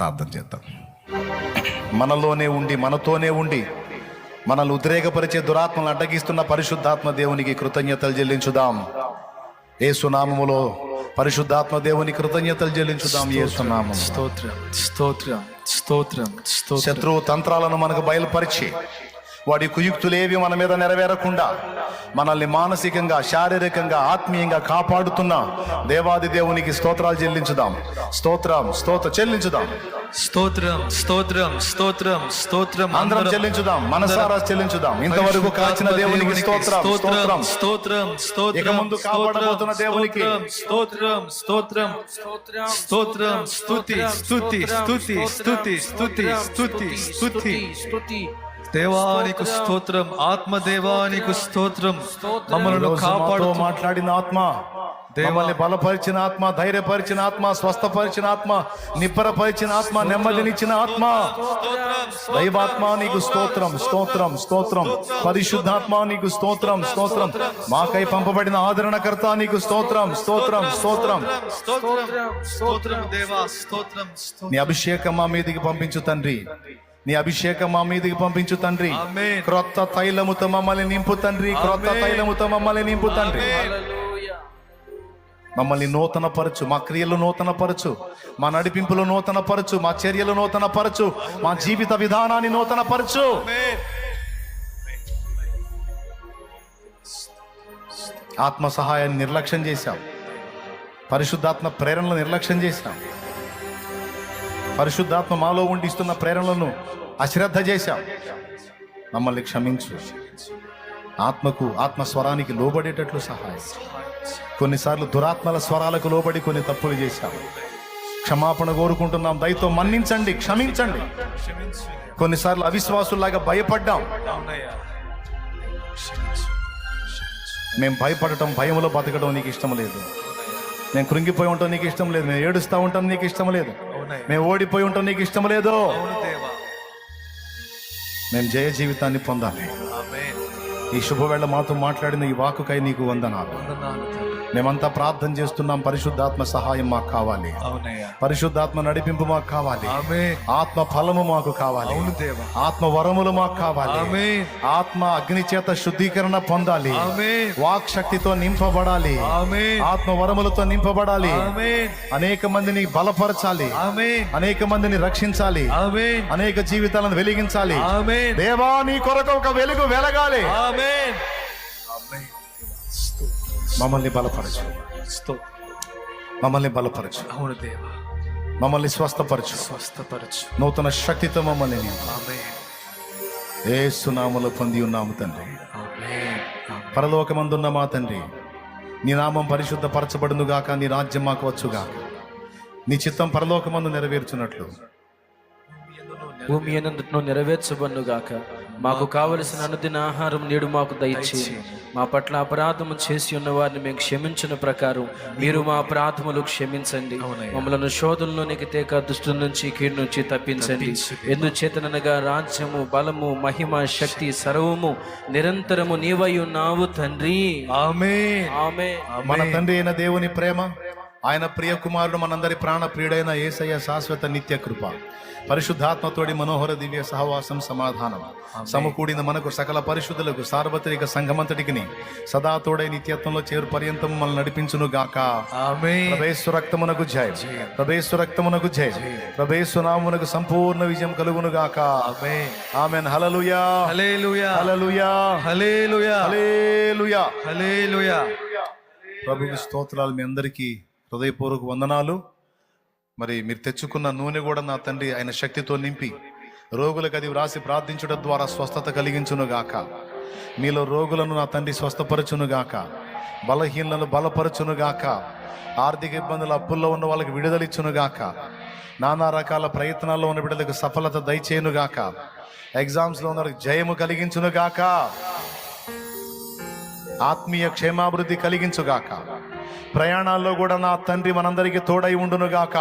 ప్రార్థన చేద్దాం. మనలోనే ఉండి మనతోనే ఉండి మనల్ని ఉద్రేకపరిచే దురాత్మలను అడ్డగిస్తున్న పరిశుద్ధాత్మ దేవునికి కృతజ్ఞతలు చెల్లించుదాం. ఏ సునామములో పరిశుద్ధాత్మ దేవుని కృతజ్ఞతలు చెల్లించుదాం ఏ సునామం స్తోత్రం స్తోత్రం స్తోత్రం స్తోత్రం. శత్రువు తంత్రాలను మనకు బయలుపరిచి వాడి కుయుక్తులేవి మన మీద నెరవేరకుండా మనల్ని మానసికంగా శారీరకంగా ఆత్మీయంగా కాపాడుతున్న దేవాది దేవునికి స్తోత్రాలు చెల్లించుదాం స్తోత్రం స్తోత్ర చెల్లించుదాం స్తోత్రం స్తోత్రం స్తోత్రం స్తోత్రం అందరం చెల్లించుదాం మనసారా చెల్లించుదాం ఇంతవరకు కాచిన దేవునికి స్తోత్రం స్తోత్రం స్తోత్రం స్తోత్రం ఇక ముందు కాపాడబోతున్న దేవునికి స్తోత్రం స్తోత్రం స్తోత్రం స్తుతి స్తుతి స్తుతి స్తుతి స్తుతి స్తుతి స్తుతి స్తుతి దేవానికి స్తోత్రం. ఆత్మ దేవానికి స్తోత్రం. మమ్మల్ని కాపాడు మాట్లాడిన ఆత్మ దేవా. మమ్మల్ని బలపరిచిన ఆత్మ ధైర్యపరిచిన ఆత్మ స్వస్థపరిచిన ఆత్మ నిప్పరపరిచిన ఆత్మ నెమ్మదినిచ్చిన ఆత్మ. దైవాత్మ నీకు స్తోత్రం స్తోత్రం స్తోత్రం. పరిశుద్ధాత్మ నీకు స్తోత్రం స్తోత్రం మాకై పంపబడిన ఆదరణకర్త నీకు స్తోత్రం స్తోత్రం. స్తోత్రం స్తోత్రం. స్తోత్రం దేవా స్తోత్రం స్తోత్రం. నీ అభిషేకం మా మీదికి పంపించు తండ్రి. నీ అభిషేకం మా మీదికి పంపించు తండ్రి. ఆమేన్. క్రొత్త తైలముతో మమ్మల్ని నింపు తండ్రి. క్రొత్త. తైలముతో మమ్మల్ని నింపు తండ్రి. హల్లెలూయా. మమ్మల్ని నూతన పరచు మా క్రియలు నూతన పరచు మా నడిపింపులు నూతన పరచు మా చర్యలు నూతన పరచు మా జీవిత విధానాన్ని నూతన పరచు ఆత్మ సహాయాన్ని నిర్లక్ష్యం చేశాం. పరిశుద్ధాత్మ ప్రేరణలు నిర్లక్ష్యం చేశాం. పరిశుద్ధాత్మ మాలో ఉండి ఇస్తున్న ప్రేరణలను అశ్రద్ధ చేశాం. మమ్మల్ని క్షమించు. ఆత్మకు ఆత్మ స్వరానికి లోబడేటట్లు సహాయం. కొన్నిసార్లు దురాత్మల స్వరాలకు లోబడి కొన్ని తప్పులు చేశాం. క్షమాపణ కోరుకుంటున్నాం. దయతో మన్నించండి క్షమించండి. క్షమించు కొన్నిసార్లు అవిశ్వాసుల్లాగా భయపడ్డాం. మేము భయపడటం భయంలో బతకడం నీకు ఇష్టం లేదు. మేము కృంగిపోయి ఉంటాం నీకు ఇష్టం లేదు. మేము ఏడుస్తూ ఉంటాం నీకు ఇష్టం లేదు. మేము ఓడిపోయి ఉంటాం నీకు ఇష్టం లేదు. మేము జయ జీవితాన్ని పొందాలి. ఈ శుభవేళ మాతో మాట్లాడిన ఈ వాకుకై నీకు వందనాలు. వందనాలు మేమంతా ప్రార్థన చేస్తున్నాం పరిశుద్ధాత్మ సహాయం మాకు కావాలి. పరిశుద్ధాత్మ నడిపింపు మాకు కావాలి. ఆత్మ ఫలము మాకు కావాలి. ఆత్మ వరములు మాకు కావాలి. ఆత్మ అగ్ని చేత శుద్ధీకరణ పొందాలి. వాక్ శక్తితో నింపబడాలి. ఆత్మ వరములతో నింపబడాలి. అనేక మందిని బలపరచాలి. అనేక మందిని రక్షించాలి. అనేక జీవితాలను వెలిగించాలి. దేవా నీ కొరకు ఒక వెలుగు వెలగాలి. మమ్మల్ని బలపరచు. మమ్మల్ని బలపరచు. అవును దేవా. మమ్మల్ని స్వస్థపరచు. స్వస్థపరచు. నూతన శక్తితో మమ్మల్ని ఏ సునాములు పొంది ఉన్నాము తండ్రి. పరలోకమందున్న మా తండ్రి. నీ నామం పరిశుద్ధ పరచబడును గాక నీ రాజ్యం మాకు వచ్చుగాక. నీ చిత్తం పరలోకమందు నెరవేర్చున్నట్లు. భూమి ఎన్నందును నెరవేర్చబన్నుగాక మాకు కావలసిన అనుదిన ఆహారం నేడు మాకు దయచేసి మా పట్ల అపరాధము చేసి ఉన్న వారిని మేము క్షమించిన ప్రకారం మీరు మా అపరాధములు క్షమించండి. మమ్మలను శోధనలోనికి తేక దుష్టు నుంచి కీడు నుంచి తప్పించండి. ఎందుచేతనగా రాజ్యము బలము మహిమ శక్తి సర్వము నిరంతరము నీవై ఉన్నావు తండ్రి. ఆమేన్. ఆమె మన తండ్రి అయిన దేవుని ప్రేమ. ఆయన ప్రియ కుమారుడు మనందరి ప్రాణ ప్రియుడైన ఏసయ్య శాశ్వత నిత్య కృప. పరిశుద్ధాత్మతోడి మనోహర దివ్య సహవాసం సమాధానం. సమకూడిన మనకు సకల పరిశుద్ధులకు సార్వత్రిక సంఘమంతటికి సదా తోడై నిత్యత్వంలో చేరు పర్యంతం మనల్ని నడిపించును గాక. ప్రభేశ్వ రక్తమునకు జయ. ప్రభేశ్వ రక్తమునకు జయ. ప్రభేశ్వ నామునకు సంపూర్ణ విజయం కలుగును గాక. ఆమేన్. హలలుయా హలలుయా ప్రభుకి స్తోత్రాలు మీ అందరికీ హృదయపూర్వక వందనాలు. మరి మీరు తెచ్చుకున్న నూనె కూడా నా తండ్రి ఆయన శక్తితో నింపి రోగులకు అది వ్రాసి ప్రార్థించడం ద్వారా స్వస్థత కలిగించునుగాక. మీలో రోగులను నా తండ్రి స్వస్థపరచును గాక బలహీనలను బలపరచును గాక ఆర్థిక ఇబ్బందులు అప్పుల్లో ఉన్న వాళ్ళకి విడుదలిచ్చును గాక నానా రకాల ప్రయత్నాల్లో ఉన్న బిడ్డలకు సఫలత దయచేయునుగాక. ఎగ్జామ్స్లో ఉన్న వాళ్ళకి జయము కలిగించును గాక ఆత్మీయ క్షేమాభివృద్ధి కలిగించుగాక. ప్రయాణాల్లో కూడా నా తండ్రి మనందరికీ తోడై ఉండునుగాక.